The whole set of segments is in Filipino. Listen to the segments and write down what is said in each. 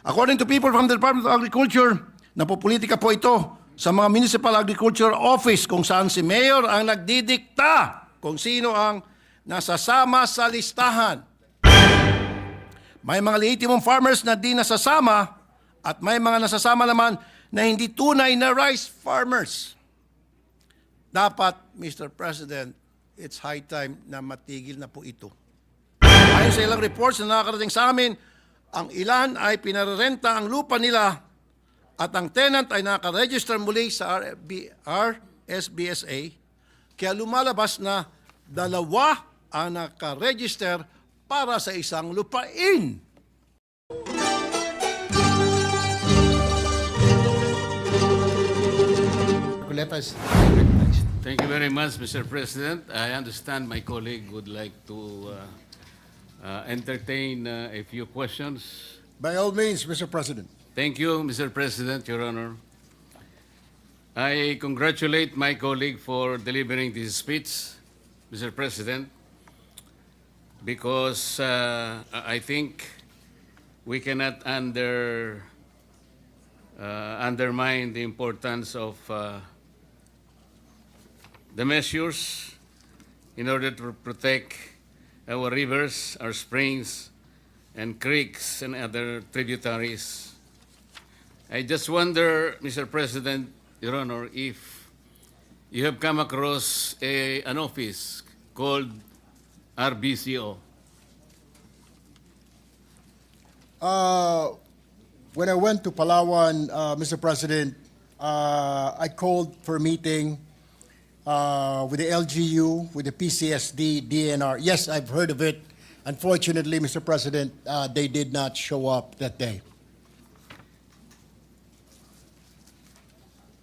According to people from the Department of Agriculture, napopolitika po ito sa mga Municipal Agriculture Office kung saan si Mayor ang nagdidikta kung sino ang nasasama sa listahan. May mga legitimong farmers na di nasasama at may mga nasasama naman na hindi tunay na rice farmers. Dapat, Mr. President, it's high time na matigil na po ito. Ayon sa ilang reports na nakakarating sa amin, ang ilan ay pinarerenta ang lupa nila at ang tenant ay nakaregister muli sa RB, RSBSA. Kaya lumalabas na dalawa ang nakaregister para sa isang lupain. Coleta is recognized. Thank you very much, Mr. President. I understand my colleague would like to uh, uh, entertain uh, a few questions. By all means, Mr. President. Thank you, Mr. President, Your Honor. I congratulate my colleague for delivering this speech, Mr. President, because uh, I think we cannot under, uh, undermine the importance of uh, the measures in order to protect our rivers, our springs, and creeks and other tributaries. I just wonder, Mr. President, Your Honor, if you have come across a, an office called RBCO. Uh, when I went to Palawan, uh, Mr. President, uh, I called for a meeting uh, with the LGU, with the PCSD, DNR. Yes, I've heard of it. Unfortunately, Mr. President, uh, they did not show up that day.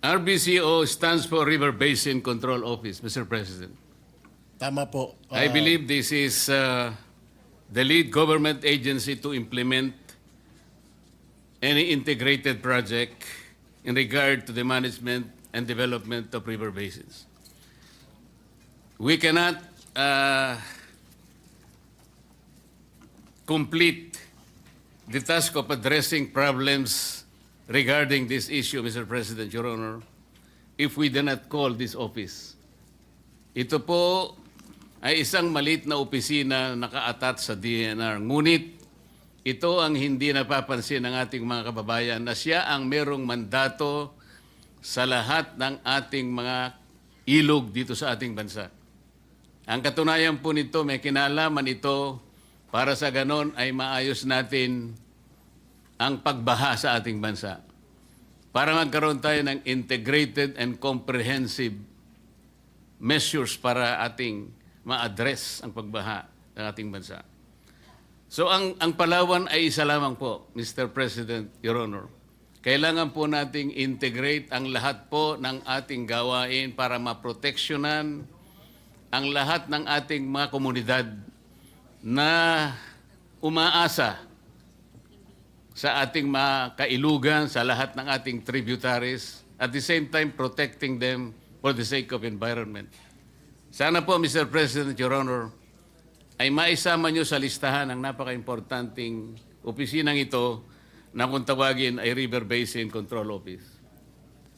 RBCO stands for River Basin Control Office, Mr. President. Tama po. I Uh, believe this is uh, the lead government agency to implement any integrated project in regard to the management and development of river basins. We cannot uh, complete the task of addressing problems regarding this issue, Mr. President, Your Honor, if we do not call this office. Ito po ay isang maliit na opisina nakaatat sa DNR. Ngunit ito ang hindi napapansin ng ating mga kababayan na siya ang merong mandato sa lahat ng ating mga ilog dito sa ating bansa. Ang katunayan po nito, may kinalaman ito para sa ganon ay maayos natin ang pagbaha sa ating bansa. Para magkaroon tayo ng integrated and comprehensive measures para ating ma-address ang pagbaha ng ating bansa. So ang, ang Palawan ay isa lamang po, Mr. President, Your Honor. Kailangan po nating integrate ang lahat po ng ating gawain para maproteksyonan ang lahat ng ating mga komunidad na umaasa sa ating mga kailugan, sa lahat ng ating tributaries, at the same time protecting them for the sake of environment. Sana po, Mr. President, Your Honor, ay maisama nyo sa listahan ang napaka-importanting opisinang ito na kung tawagin ay River Basin Control Office.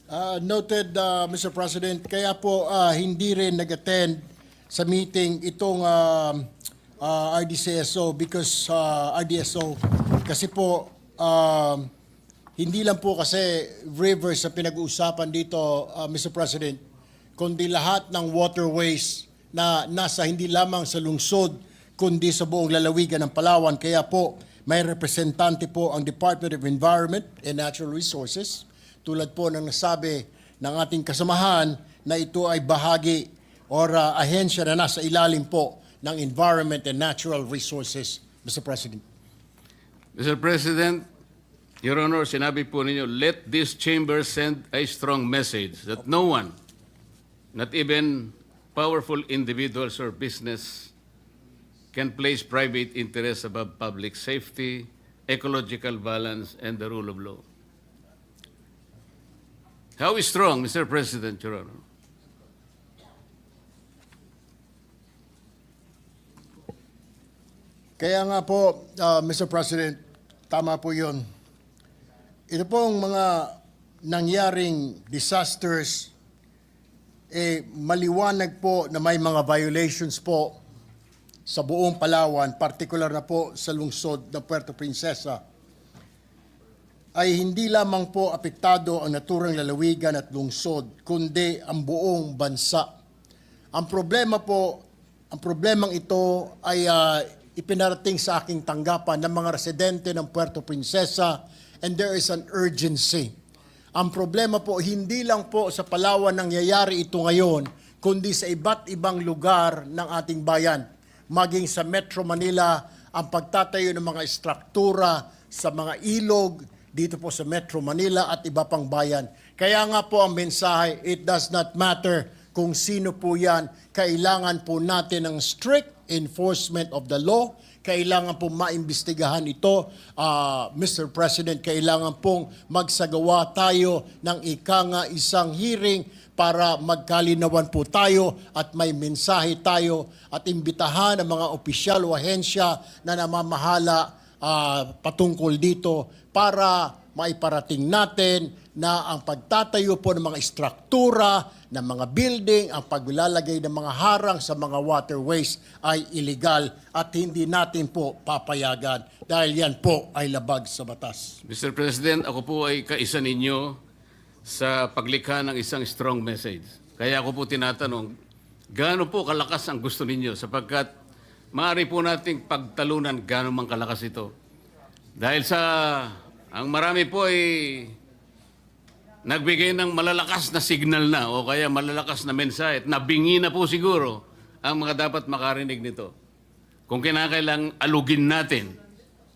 Uh, noted, uh, Mr. President. Kaya po uh, hindi rin nag-attend sa meeting itong uh, uh, RDCSO because uh, RDSO kasi po um, hindi lang po kasi rivers sa pinag-uusapan dito, uh, Mr. President, kundi lahat ng waterways na nasa hindi lamang sa lungsod kundi sa buong lalawigan ng Palawan. Kaya po may representante po ang Department of Environment and Natural Resources tulad po ng nasabi ng ating kasamahan na ito ay bahagi or uh, ahensya na nasa ilalim po ng Environment and Natural Resources, Mr. President. Mr. President, Your Honor, sinabi po ninyo, let this chamber send a strong message that no one, not even powerful individuals or business, can place private interests above public safety, ecological balance, and the rule of law. How strong, Mr. President, Your Honor? Kaya nga po, uh, Mr. President, tama po yun. ito pong mga nangyaring disasters, eh, maliwanag po na may mga violations po sa buong Palawan, particular na po sa lungsod ng Puerto Princesa, ay hindi lamang po apektado ang naturang lalawigan at lungsod, kundi ang buong bansa. Ang problema po, ang problemang ito ay ah, ipinarating sa aking tanggapan ng mga residente ng Puerto Princesa and there is an urgency. Ang problema po, hindi lang po sa Palawan nangyayari ito ngayon, kundi sa iba't ibang lugar ng ating bayan. Maging sa Metro Manila, ang pagtatayo ng mga istruktura sa mga ilog, dito po sa Metro Manila at iba pang bayan. Kaya nga po ang mensahe, it does not matter kung sino po yan, kailangan po natin ng strict enforcement of the law, kailangan po maimbestigahan ito. Ah, Mr. President, kailangan pong magsagawa tayo ng ika nga isang hearing para magkalinawan po tayo at may mensahe tayo at imbitahan ang mga opisyal o ahensya na namamahala ah, patungkol dito para maiparating natin na ang pagtatayo po ng mga istruktura, ng mga building, ang paglalagay ng mga harang sa mga waterways ay illegal at hindi natin po papayagan dahil yan po ay labag sa batas. Mr. President, ako po ay kaisa ninyo sa paglikha ng isang strong message. Kaya ako po tinatanong, gaano po kalakas ang gusto ninyo sapagkat maaari po nating pagtalunan gaano man kalakas ito. Dahil sa, ang marami po ay nagbigay ng malalakas na signal na o kaya malalakas na mensahe at nabingi na po siguro ang mga dapat makarinig nito. Kung kinakailang alugin natin,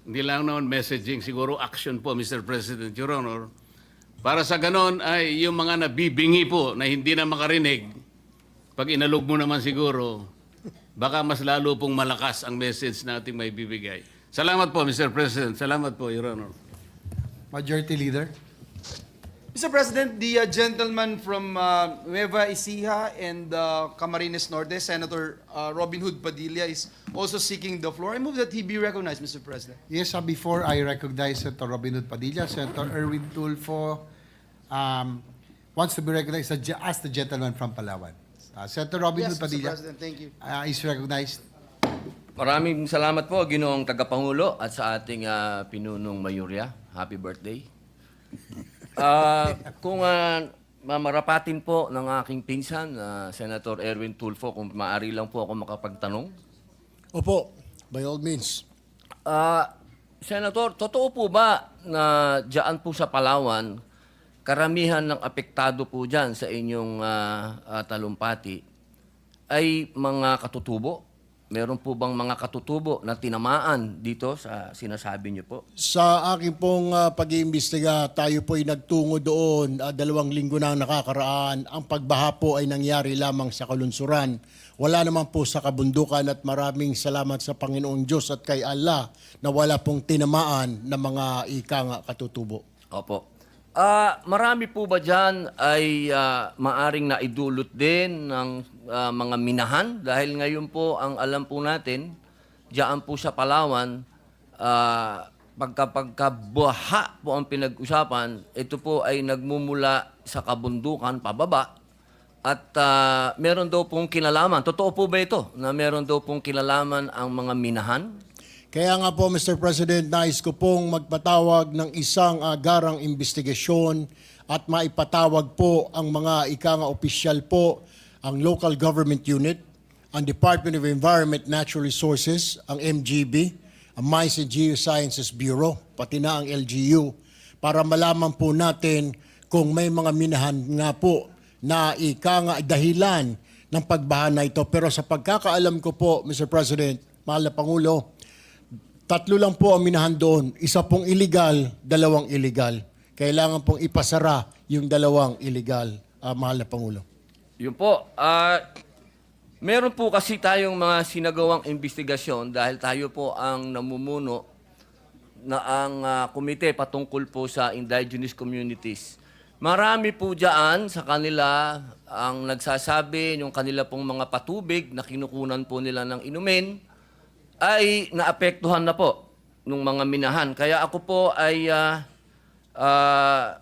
hindi lang naman messaging, siguro action po, Mr. President, Your Honor, para sa ganon ay yung mga nabibingi po na hindi na makarinig, pag inalog mo naman siguro, baka mas lalo pong malakas ang message na ating may bibigay. Salamat po, Mr. President. Salamat po, Your Honor. Majority Leader. Mr. President, the uh, gentleman from uh, Nueva Ecija and uh, Camarines Norte, Senator uh, Robin Hood Padilla, is also seeking the floor. I move that he be recognized, Mr. President. Yes, uh, before I recognize Senator Robin Hood Padilla, Senator Erwin Tulfo um, wants to be recognized as the gentleman from Palawan. Uh, Senator Robin Yes, Hood Mr. Padilla President, thank you. uh, is recognized. Maraming salamat po, Ginoong Tagapangulo at sa ating ah, pinunong Mayurya. Happy birthday. Ah, kung uh, mamarapatin po ng aking pinsan, ah, Senator Erwin Tulfo, kung maaari lang po ako makapagtanong. Opo, by all means. Ah, Senator, totoo po ba na diyan po sa Palawan, karamihan ng apektado po diyan sa inyong ah, ah, talumpati ay mga katutubo? Meron po bang mga katutubo na tinamaan dito sa sinasabi niyo po? Sa aking pong ah, pag-iimbestiga, tayo po ay nagtungo doon ah, dalawang linggo na nakakaraan. Ang pagbaha po ay nangyari lamang sa kalunsuran. Wala naman po sa kabundukan at maraming salamat sa Panginoong Diyos at kay Allah na wala pong tinamaan ng mga ika nga katutubo. Opo. Ah, marami po ba diyan ay ah, maaring naidulot din ng ah, mga minahan dahil ngayon po ang alam po natin diyan po sa Palawan ah, pagka pagkabaha po ang pinag-usapan, ito po ay nagmumula sa kabundukan pababa at ah, meron daw pong kinalaman. Totoo po ba ito na meron daw pong kinalaman ang mga minahan? Kaya nga po, Mr. President, nais ko pong magpatawag ng isang agarang investigasyon at maipatawag po ang mga ika nga opisyal po, ang Local Government Unit, ang Department of Environment Natural Resources, ang MGB, ang Mines and Geosciences Bureau, pati na ang LGU, para malaman po natin kung may mga minahan nga po na ika nga dahilan ng pagbaha na ito. Pero sa pagkakaalam ko po, Mr. President, mahal na Pangulo, Tatlo lang po ang minahan doon. Isa pong illegal, dalawang illegal. Kailangan pong ipasara yung dalawang illegal, ah, mahal na Pangulo. Yun po. ah meron po kasi tayong mga sinagawang investigasyon dahil tayo po ang namumuno na ang ah, komite patungkol po sa indigenous communities. Marami po dyan sa kanila ang nagsasabi yung kanila pong mga patubig na kinukunan po nila ng inumin ay naapektuhan na po ng mga minahan. Kaya ako po ay ah, ah,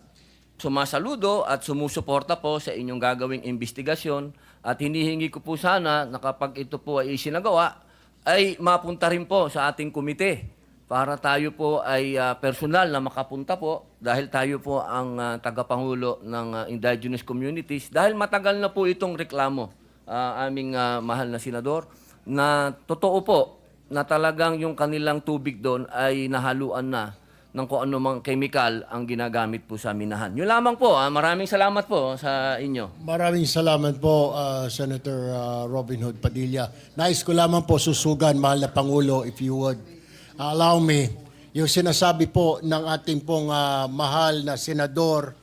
sumasaludo at sumusuporta po sa inyong gagawing investigasyon at hinihingi ko po sana na kapag ito po ay isinagawa, ay mapunta rin po sa ating komite para tayo po ay ah, personal na makapunta po dahil tayo po ang ah, tagapangulo ng ah, indigenous communities dahil matagal na po itong reklamo ah, aming ah, mahal na senador na totoo po na talagang yung kanilang tubig doon ay nahaluan na ng kung ano mang chemical ang ginagamit po sa minahan. Yun lamang po. ah. Maraming salamat po sa inyo. Maraming salamat po, uh, Senator uh, Robin Hood Padilla. Nais ko lamang po susugan, mahal na Pangulo, if you would. Uh, allow me, yung sinasabi po ng ating pong uh, mahal na senador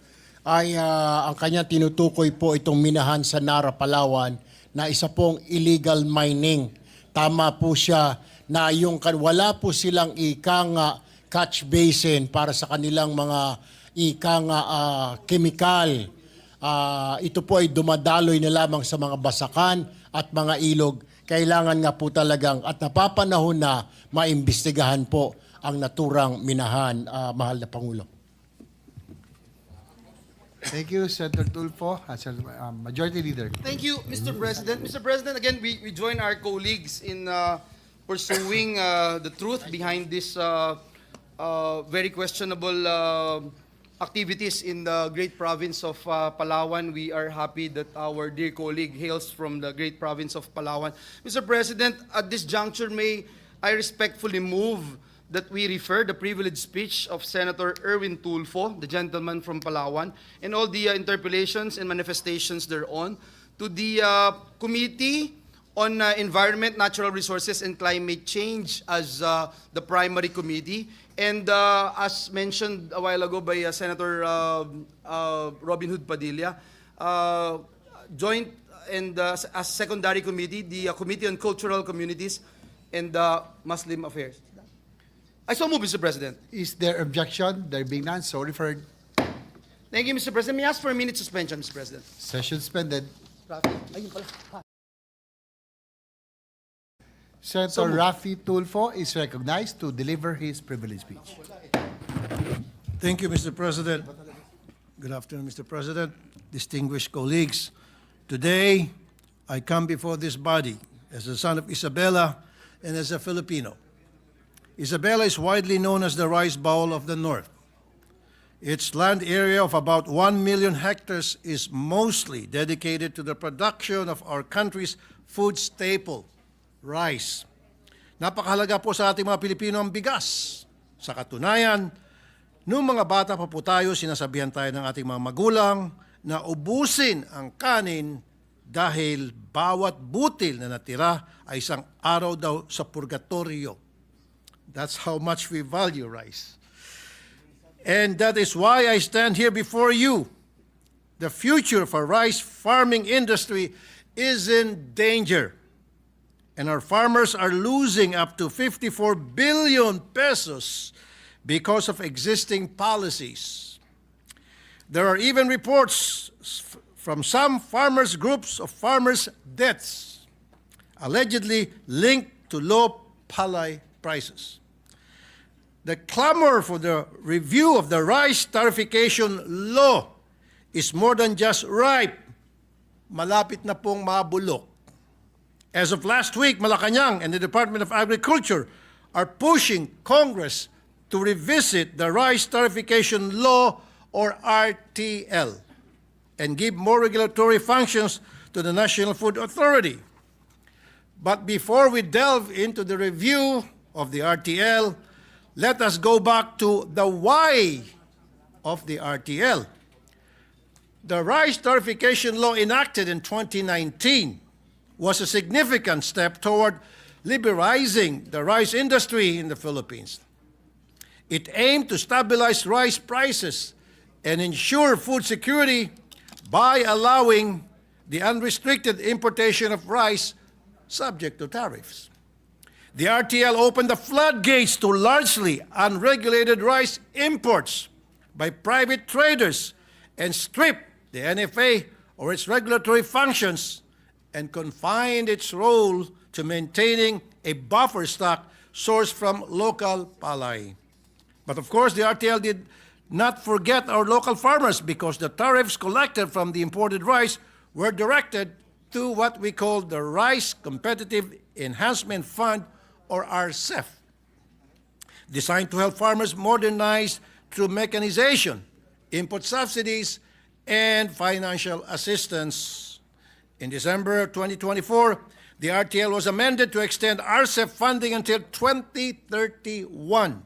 ay uh, ang kanya tinutukoy po itong minahan sa Nara, Palawan na isa pong illegal mining. Tama po siya na yung wala po silang ika nga catch basin para sa kanilang mga ika nga ah, chemical. Ah, ito po ay dumadaloy na lamang sa mga basakan at mga ilog. Kailangan nga po talagang at napapanahon na maimbestigahan po ang naturang minahan, ah, mahal na Pangulo. Thank you, Senator Tulfo, uh, Sen- uh, Majority Leader. Thank you, Mr. President. Mr. President, again, we, we join our colleagues in uh, pursuing uh, the truth behind this uh, uh, very questionable uh, activities in the great province of uh, Palawan. We are happy that our dear colleague hails from the great province of Palawan. Mr. President, at this juncture, may I respectfully move that we refer the privileged speech of Senator Erwin Tulfo, the gentleman from Palawan, and all the uh, interpellations and manifestations thereon to the uh, Committee on uh, Environment, Natural Resources, and Climate Change as uh, the primary committee. And uh, as mentioned a while ago by uh, Senator uh, uh, Robin Hood Padilla, uh, joint and uh, as secondary committee, the uh, Committee on Cultural Communities and uh, Muslim Affairs. I so move, Mr. President. Is there objection? There being none, so referred. Thank you, Mr. President. May I ask for a minute suspension, Mr. President? Session suspended. Ayun pala. Senator Rafi Tulfo is recognized to deliver his privilege speech. Thank you, Mr. President. Good afternoon, Mr. President, distinguished colleagues. Today, I come before this body as a son of Isabella and as a Filipino. Isabella is widely known as the rice bowl of the North. Its land area of about 1 million hectares is mostly dedicated to the production of our country's food staple, rice. Napakahalaga po sa ating mga Pilipino ang bigas. Sa katunayan, Noong mga bata pa po tayo, sinasabihan tayo ng ating mga magulang na ubusin ang kanin dahil bawat butil na natira ay isang araw daw sa purgatorio. That's how much we value rice. And that is why I stand here before you. The future of our rice farming industry is in danger. And our farmers are losing up to 54 billion pesos because of existing policies. There are even reports from some farmers groups of farmers' deaths allegedly linked to low palay prices. The clamor for the review of the rice tarification law is more than just ripe. Malapit na pong mabulok. As of last week, Malacanang and the Department of Agriculture are pushing Congress to revisit the Rice Tarification Law or RTL and give more regulatory functions to the National Food Authority. But before we delve into the review of the RTL, let us go back to the why of the RTL. The Rice Tarification Law enacted in 2019 was a significant step toward liberalizing the rice industry in the Philippines. It aimed to stabilize rice prices and ensure food security by allowing the unrestricted importation of rice subject to tariffs. The RTL opened the floodgates to largely unregulated rice imports by private traders and stripped the NFA or its regulatory functions and confined its role to maintaining a buffer stock sourced from local palay. But of course, the RTL did not forget our local farmers because the tariffs collected from the imported rice were directed to what we call the Rice Competitive Enhancement Fund or RCEF, designed to help farmers modernize through mechanization, input subsidies, and financial assistance. In December 2024, the RTL was amended to extend RCEF funding until 2031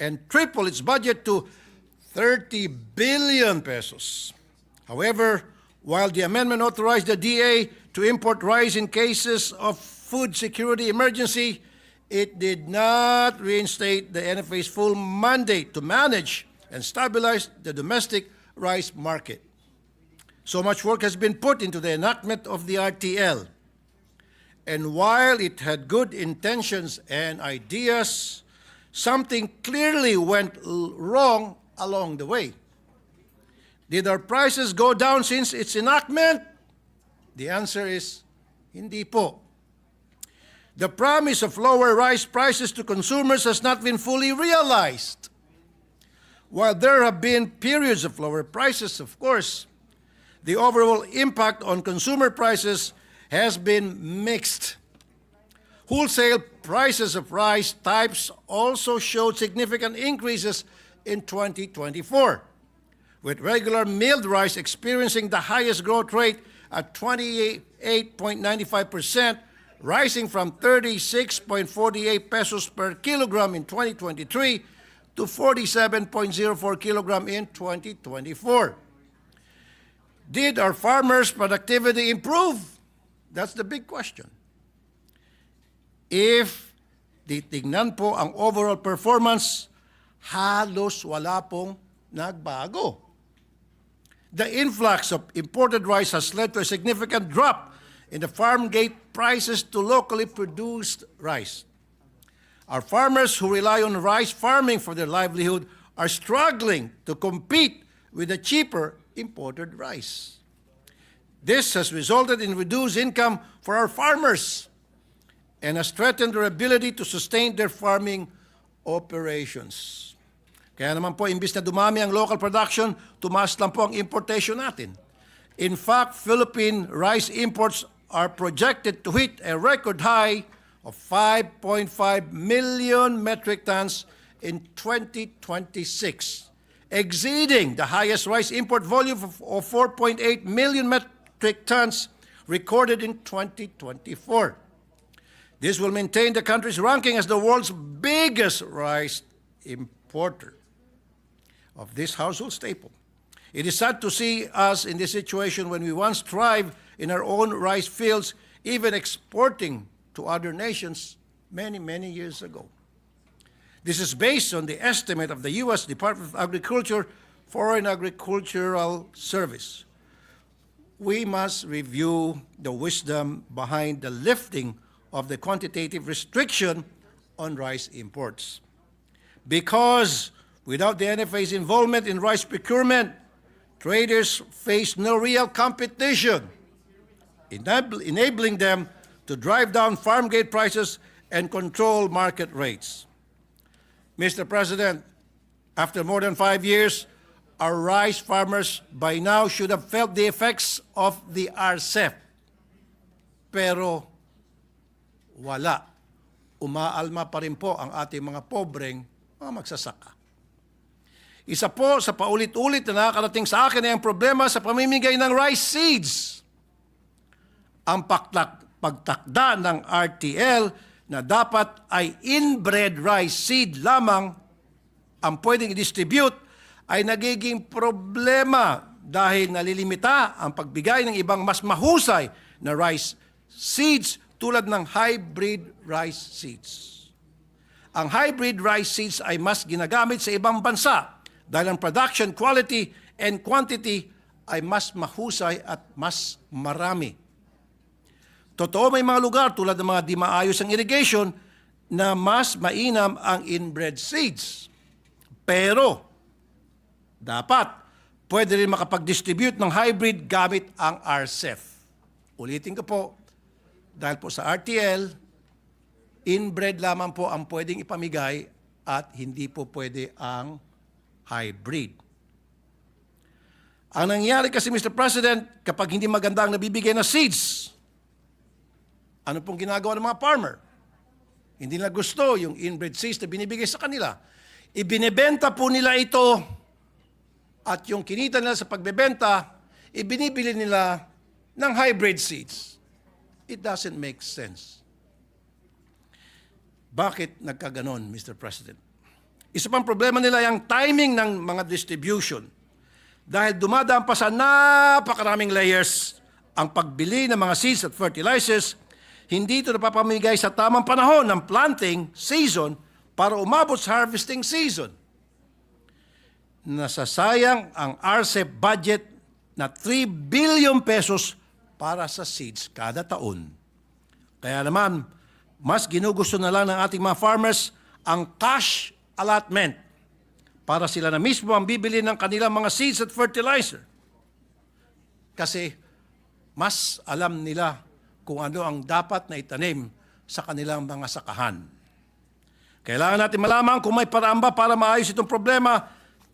and triple its budget to 30 billion pesos. However, while the amendment authorized the DA to import rice in cases of food security emergency, it did not reinstate the NFA's full mandate to manage and stabilize the domestic rice market. So much work has been put into the enactment of the RTL. And while it had good intentions and ideas, something clearly went wrong along the way. Did our prices go down since its enactment? The answer is hindi po. The promise of lower rice prices to consumers has not been fully realized. While there have been periods of lower prices, of course, the overall impact on consumer prices has been mixed. Wholesale prices of rice types also showed significant increases in 2024, with regular milled rice experiencing the highest growth rate at 28.95%, rising from 36.48 pesos per kilogram in 2023 to 47.04 kilogram in 2024. Did our farmers' productivity improve? That's the big question. If titignan po ang overall performance, halos wala pong nagbago. The influx of imported rice has led to a significant drop in the farm gate prices to locally produced rice. Our farmers who rely on rice farming for their livelihood are struggling to compete with the cheaper imported rice. This has resulted in reduced income for our farmers and has threatened their ability to sustain their farming operations. Kaya naman po, imbis na dumami ang local production, tumaas lang po ang importation natin. In fact, Philippine rice imports are projected to hit a record high of 5.5 million metric tons in 2026, exceeding the highest rice import volume of of 4.8 million metric tons recorded in 2024. This will maintain the country's ranking as the world's biggest rice importer of this household staple. It is sad to see us in this situation when we once thrived in our own rice fields, even exporting to other nations many, many years ago. This is based on the estimate of the U.S. Department of Agriculture Foreign Agricultural Service. We must review the wisdom behind the lifting of the quantitative restriction on rice imports. Because without the NFA's involvement in rice procurement, traders face no real competition, enabling them to drive down farm gate prices and control market rates. Mr. President, after more than five years, our rice farmers by now should have felt the effects of the RCEP. Pero wala. Umaalma pa rin po ang ating mga pobreng mga magsasaka. Isa po sa paulit-ulit na nakakarating sa akin ay ang problema sa pamimigay ng rice seeds. Ang pagtakda ng RTL na dapat ay inbred rice seed lamang ang pwedeng i-distribute ay nagiging problema dahil nalilimita ang pagbigay ng ibang mas mahusay na rice seeds tulad ng hybrid rice seeds. Ang hybrid rice seeds ay mas ginagamit sa ibang bansa dahil ang production quality and quantity ay mas mahusay at mas marami. Totoo may mga lugar tulad ng mga di maayos ang irrigation na mas mainam ang inbred seeds. Pero, dapat, pwede rin makapag-distribute ng hybrid gamit ang RCEF. Ulitin ko po, dahil po sa RTL, inbred lamang po ang pwedeng ipamigay at hindi po pwede ang hybrid. Ang nangyayari kasi, Mr. President, kapag hindi maganda ang nabibigay na seeds, ano pong ginagawa ng mga farmer? Hindi nila gusto yung inbred seeds na binibigay sa kanila. Ibinebenta po nila ito at yung kinita nila sa pagbebenta, ibinibili nila ng hybrid seeds. It doesn't make sense. Bakit nagkaganon, Mr. President? Isa pang problema nila yung timing ng mga distribution. Dahil dumadaan pa sa napakaraming layers ang pagbili ng mga seeds at fertilizers, hindi ito napapamigay sa tamang panahon ng planting season para umabot sa harvesting season. Nasasayang ang RCEP budget na 3 billion pesos para sa seeds kada taon. Kaya naman, mas ginugusto na lang ng ating mga farmers ang cash allotment para sila na mismo ang bibili ng kanilang mga seeds at fertilizer. Kasi mas alam nila kung ano ang dapat na itanim sa kanilang mga sakahan. Kailangan natin malaman kung may paraan ba para maayos itong problema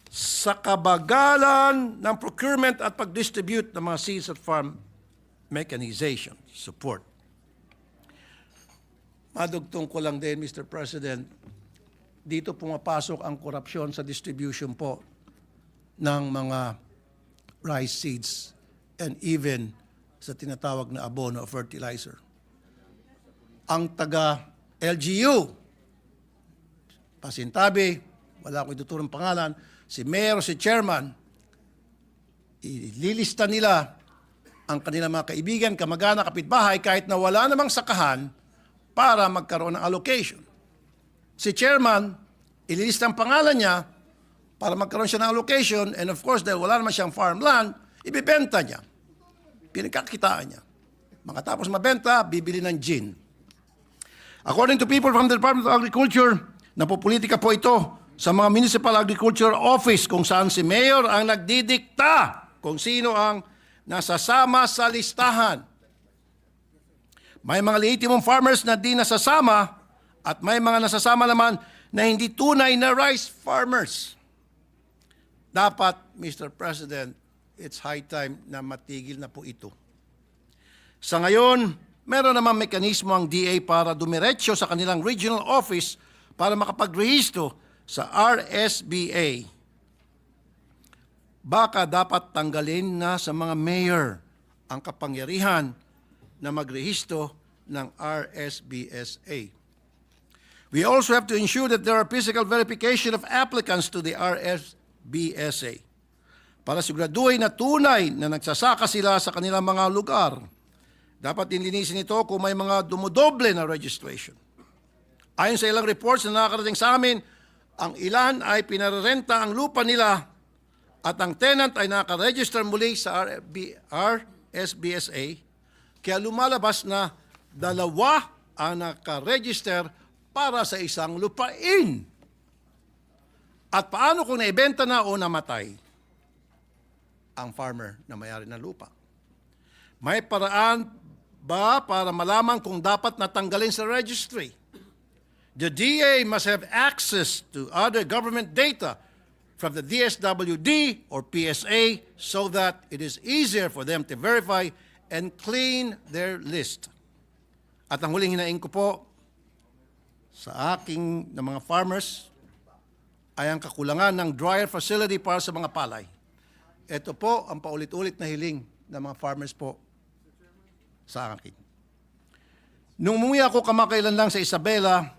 sa kabagalan ng procurement at pag-distribute ng mga seeds at farm mechanization support. Madugtong ko lang din, Mr. President, dito pumapasok ang korupsyon sa distribution po ng mga rice seeds and even sa tinatawag na abono o fertilizer. Ang taga LGU, pasintabi, wala ko ituturong pangalan, si mayor, si chairman, ililista nila ang kanilang mga kaibigan, kamag-anak, kapitbahay, kahit na wala namang sakahan para magkaroon ng allocation. Si chairman, ililista ang pangalan niya para magkaroon siya ng allocation and of course, dahil wala naman siyang farmland, ibibenta niya. Pinagkakitaan niya. Makatapos mabenta, bibili ng gin. According to people from the Department of Agriculture, napopolitika po ito sa mga Municipal Agriculture Office kung saan si Mayor ang nagdidikta kung sino ang nasasama sa listahan. May mga lehitimong farmers na di nasasama at may mga nasasama naman na hindi tunay na rice farmers. Dapat, Mr. President, it's high time na matigil na po ito. Sa ngayon, meron naman mekanismo ang DA para dumiretso sa kanilang regional office para makapagrehistro sa RSBA. Baka dapat tanggalin na sa mga mayor ang kapangyarihan na magrehistro ng RSBSA. We also have to ensure that there are physical verification of applicants to the RSBSA para siguraduhin na tunay na nagsasaka sila sa kanilang mga lugar. Dapat din linisin ito kung may mga dumudoble na registration. Ayon sa ilang reports na nakakarating sa amin, ang ilan ay pinarerenta ang lupa nila at ang tenant ay nakaregister muli sa RB, RSBSA, kaya lumalabas na dalawa ang nakaregister para sa isang lupain. At paano kung naibenta na o namatay ang farmer na mayari ng lupa? May paraan ba para malaman kung dapat natanggalin sa registry? The DA must have access to other government data from the DSWD or PSA so that it is easier for them to verify and clean their list. At ang huling hinaing ko po sa aking na mga farmers ay ang kakulangan ng dryer facility para sa mga palay. Ito po ang paulit-ulit na hiling ng mga farmers po sa akin. Nung umuwi ako kamakailan lang sa Isabela,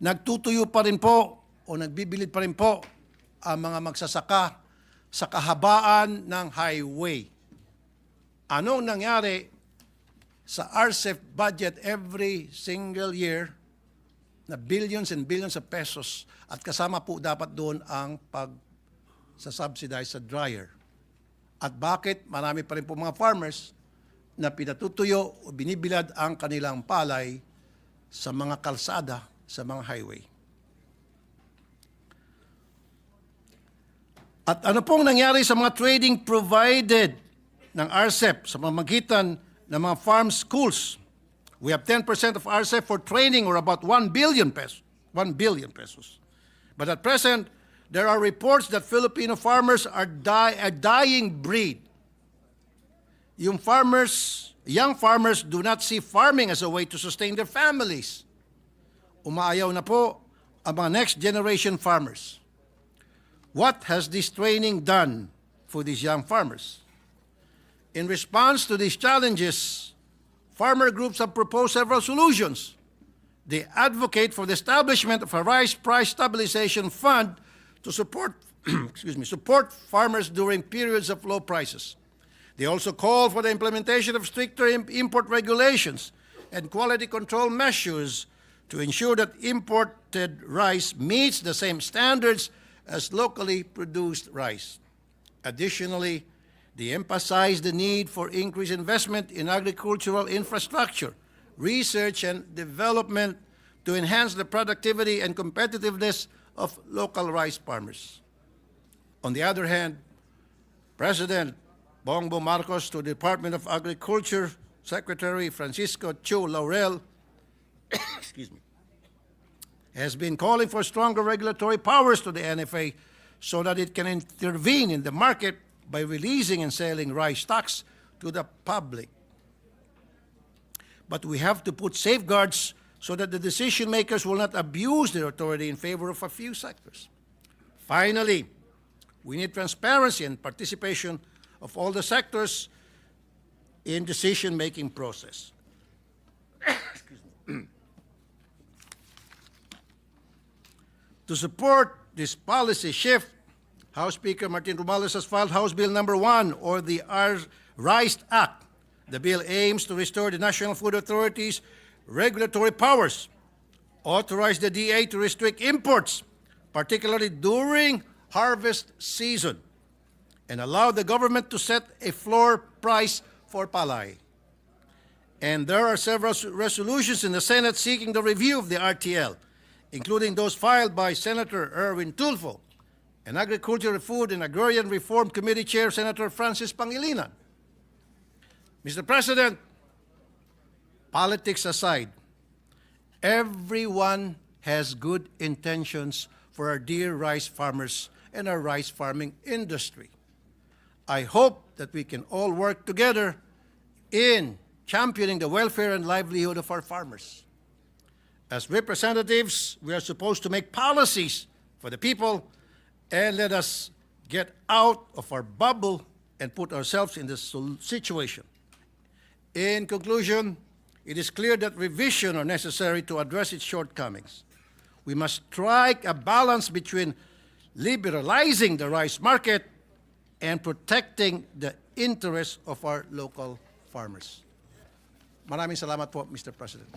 nagtutuyo pa rin po o nagbibilid pa rin po ang mga magsasaka sa kahabaan ng highway. Anong nangyari sa RCEP budget every single year na billions and billions of pesos at kasama po dapat doon ang pag sa subsidize sa dryer. At bakit marami pa rin po mga farmers na pinatutuyo o binibilad ang kanilang palay sa mga kalsada, sa mga highway. At ano pong nangyari sa mga trading provided ng RCEP sa pamamagitan ng mga farm schools? We have 10% of RCEP for training or about 1 billion pesos. 1 billion pesos. But at present, there are reports that Filipino farmers are die, a dying breed. Yung farmers, young farmers do not see farming as a way to sustain their families. Umaayaw na po ang mga next generation farmers. What has this training done for these young farmers? In response to these challenges, farmer groups have proposed several solutions. They advocate for the establishment of a rice price stabilization fund to support, excuse me, support farmers during periods of low prices. They also call for the implementation of stricter im- import regulations and quality control measures to ensure that imported rice meets the same standards as locally produced rice. Additionally, they emphasize the need for increased investment in agricultural infrastructure, research and development to enhance the productivity and competitiveness of local rice farmers. On the other hand, President Bongbong Marcos to the Department of Agriculture Secretary Francisco Chu Laurel excuse me, has been calling for stronger regulatory powers to the NFA so that it can intervene in the market by releasing and selling rice stocks to the public. But we have to put safeguards so that the decision makers will not abuse their authority in favor of a few sectors. Finally, we need transparency and participation of all the sectors in decision-making process. To support this policy shift, House Speaker Martin Romales has filed House Bill Number 1, or the R- RISE Act. The bill aims to restore the National Food Authority's regulatory powers, authorize the DA to restrict imports, particularly during harvest season, and allow the government to set a floor price for palay. And there are several resolutions in the Senate seeking the review of the RTL, including those filed by Senator Erwin Tulfo and Agriculture, Food, and Agrarian Reform Committee Chair Senator Francis Pangilinan. Mr. President, politics aside, everyone has good intentions for our dear rice farmers and our rice farming industry. I hope that we can all work together in championing the welfare and livelihood of our farmers. As representatives, we are supposed to make policies for the people and let us get out of our bubble and put ourselves in this situation. In conclusion, it is clear that revision are necessary to address its shortcomings. We must strike a balance between liberalizing the rice market and protecting the interests of our local farmers. Maraming salamat po, Mr. President.